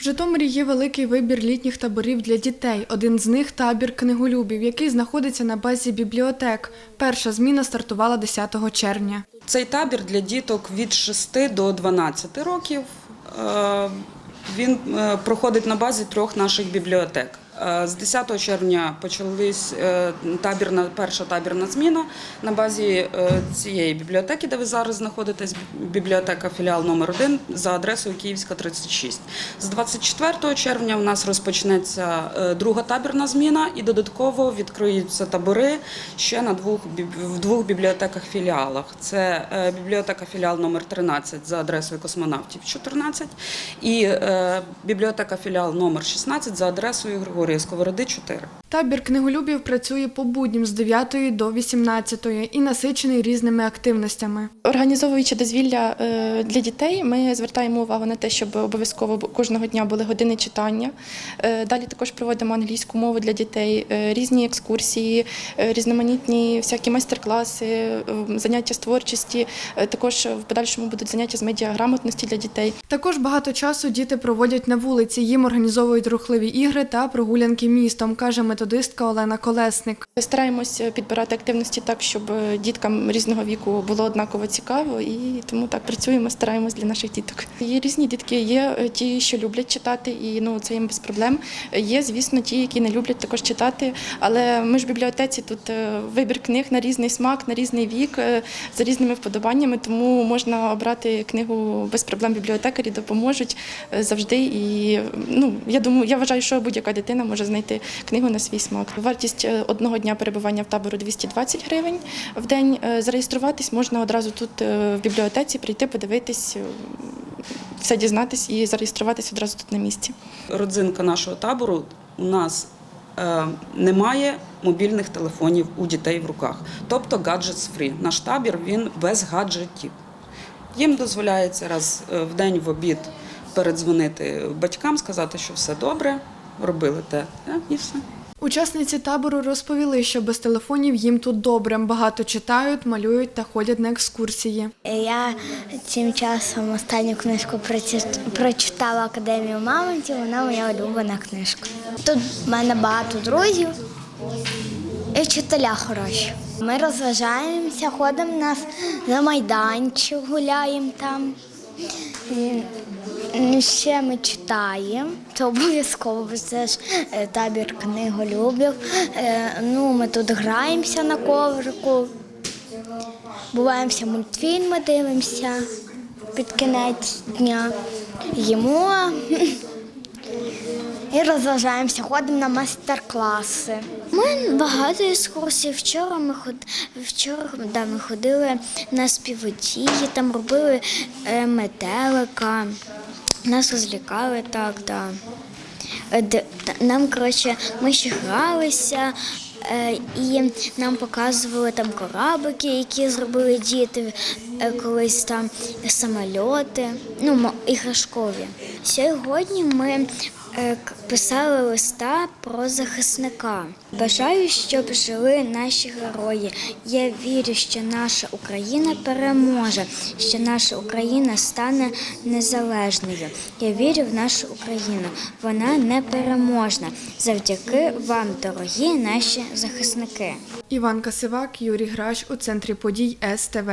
В Житомирі є великий вибір літніх таборів для дітей. Один з них табір книголюбів, який знаходиться на базі бібліотек. Перша зміна стартувала 10 червня. Цей табір для діток від 6 до 12 років. Е, Він е, проходить на базі трьох наших бібліотек. Е, З 10 червня почалась е, табірна, перша табірна зміна на базі е, цієї бібліотеки, де ви зараз знаходитесь, бібліотека філіал номер 1 за адресою Київська 36. З 24 червня в нас розпочнеться друга табірна зміна і додатково відкриються табори ще на двох в двох бібліотеках філіалах. Це бібліотека філіал номер 13 за адресою космонавтів 14 і бібліотека філіал номер 16 за адресою Григорія Сковороди 4. Табір книголюбів працює по буднім з 9 до 18 і насичений різними активностями. Організовуючи дозвілля е, для дітей, ми звертаємо увагу на те, щоб обов'язково кожного дня були години читання. Е, Далі також проводимо англійську мову для дітей, е, різні екскурсії, різноманітні всякі майстер-класи, заняття з творчості. Також в подальшому будуть заняття з медіаграмотності для дітей. Також багато часу діти проводять на вулиці. Їм організовують рухливі ігри та прогулянки містом, каже методистка Олена Колесник. Стараємося підбирати активності так, щоб діткам різного віку було однаково цікаво, і тому так працюємо, стараємось для наших діток. Є різні дітки, є е, ті, що люблять читати, і ну це їм без проблем. Є, звісно, ті, які не люблять також читати. Але ми ж в бібліотеці тут е, вибір книг на різний смак, на різний вік, е, за різними вподобаннями, тому можна обрати книгу без проблем. Бібліотекарі допоможуть завжди. І ну я думаю, я вважаю, що будь-яка дитина може знайти книгу на свій смак. Вартість е, одного дня перебування в табору 220 гривень в день. Е, Зареєструватись можна одразу тут е, в бібліотеці, прийти, подивитись, все дізнатись і зареєструватись одразу тут на місці. Родзинка нашого табору у нас е, немає мобільних телефонів у дітей в руках, тобто гаджетс фрі. Наш табір він без гаджетів. Їм дозволяється раз в день в обід передзвонити батькам, сказати, що все добре, робили те, е, і все. Учасниці табору розповіли, що без телефонів їм тут добре. Багато читають, малюють та ходять на екскурсії. Я цим часом останню книжку прочитала Академію Мамонтів, вона моя улюблена книжка. Тут в мене багато друзів і вчителя хороші. Ми розважаємося, ходимо на, на майданчик, гуляємо там. І ще ми читаємо. Це обов'язково, бо це ж е, табір книголюбів. Е, Ну, ми тут граємося на коврику. Буваємося мультфільми, дивимося під кінець дня, їмо і розважаємося, ходимо на майстер-класи. Ми багато екскурсій. Вчора ми ход... вчора да, ми ходили на співодії, там робили е, метелика, нас розлікали так, да. Е, Нам, коротше, ми ще гралися. е, І нам показували там кораблики, які зробили діти колись там самольоти, ну іграшкові. Сьогодні ми е, писали листа про захисника. Бажаю, щоб жили наші герої. Я вірю, що наша Україна переможе, що наша Україна стане незалежною. Я вірю в нашу Україну. Вона непереможна. Завдяки вам, дорогі наші захисники. Іван Касивак, Юрій Граш у центрі подій СТВ.